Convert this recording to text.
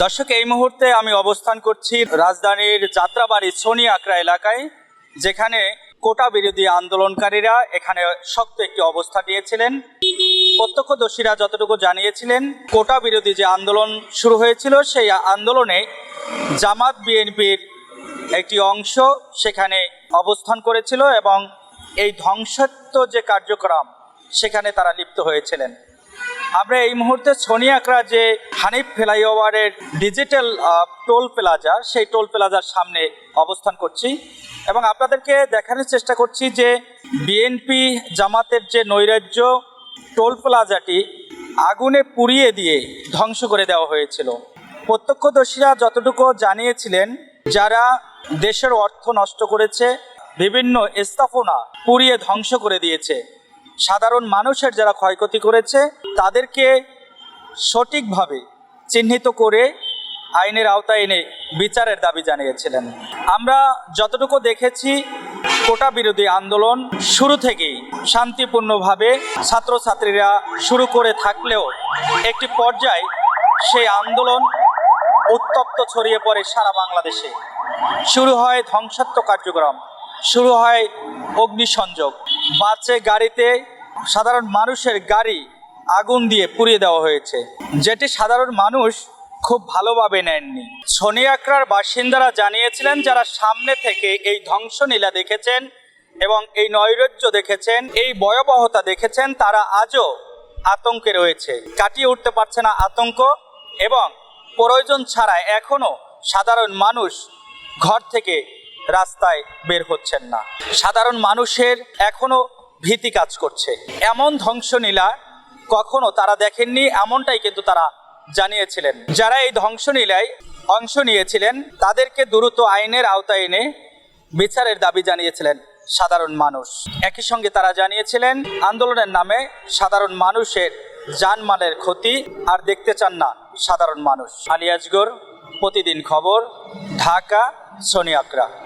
দর্শক, এই মুহূর্তে আমি অবস্থান করছি রাজধানীর যাত্রাবাড়ি সোনি আকরা এলাকায়, যেখানে কোটা বিরোধী আন্দোলনকারীরা এখানে শক্ত একটি অবস্থা নিয়েছিলেন। প্রত্যক্ষদর্শীরা যতটুকু জানিয়েছিলেন, কোটা বিরোধী যে আন্দোলন শুরু হয়েছিল, সেই আন্দোলনে জামাত বিএনপির একটি অংশ সেখানে অবস্থান করেছিল এবং এই ধ্বংসাত্ম যে কার্যক্রম, সেখানে তারা লিপ্ত হয়েছিলেন। আমরা এই মুহূর্তে সোনি আকরা যে হানিফ ফ্লাইওভারের ডিজিটাল টোল প্লাজা সেই টোল প্লাজার সামনে অবস্থান করছি এবং আপনাদেরকে দেখানোর চেষ্টা করছি যে বিএনপি জামাতের যে নৈরাজ্য টোল প্লাজাটি আগুনে পুড়িয়ে দিয়ে ধ্বংস করে দেওয়া হয়েছিল। প্রত্যক্ষদর্শীরা যতটুকু জানিয়েছিলেন, যারা দেশের অর্থ নষ্ট করেছে, বিভিন্ন স্থাপনা পুড়িয়ে ধ্বংস করে দিয়েছে। সাধারণ মানুষের যারা ক্ষয়ক্ষতি করেছে, তাদেরকে সঠিকভাবে চিহ্নিত করে আইনের আওতায় এনে বিচারের দাবি জানিয়েছিলেন। আমরা যতটুকু দেখেছি, কোটা বিরোধী আন্দোলন শুরু থেকেই শান্তিপূর্ণভাবে ছাত্রছাত্রীরা শুরু করে থাকলেও একটি পর্যায়ে সেই আন্দোলন উত্তপ্ত ছড়িয়ে পড়ে সারা বাংলাদেশে। শুরু হয় ধ্বংসাত্মক কার্যক্রম, শুরু হয় অগ্নিসংযোগ বাসে, গাড়িতে সাধারণ মানুষের গাড়ি আগুন দিয়ে পুড়িয়ে দেওয়া হয়েছে। যেটি সাধারণ মানুষ খুব ভালোভাবে নেননি। সোনি আকরার বাসিন্দারা জানিয়েছিলেন যারা সামনে থেকে এই ধ্বংসলীলা দেখেছেন এবং এই নৈরাজ্য দেখেছেন, এই ভয়াবহতা দেখেছেন, তারা আজও আতঙ্কে রয়েছে। কাটিয়ে উঠতে পারছে না আতঙ্ক এবং প্রয়োজন ছাড়া এখনও সাধারণ মানুষ ঘর থেকে রাস্তায় বের হচ্ছেন না। সাধারণ মানুষের এখনও ভীতি কাজ করছে। এমন ধ্বংসলীলা কখনো তারা দেখেননি, এমনটাই কিন্তু তারা জানিয়েছিলেন। যারা এই ধ্বংসলীলায় অংশ নিয়েছিলেন, তাদেরকে দ্রুত আইনের আওতায় এনে বিচারের দাবি জানিয়েছিলেন সাধারণ মানুষ। একই সঙ্গে তারা জানিয়েছিলেন, আন্দোলনের নামে সাধারণ মানুষের জানমালের ক্ষতি আর দেখতে চান না সাধারণ মানুষ। আলিয়াজগর প্রতিদিন খবর, ঢাকা সোনি আকরা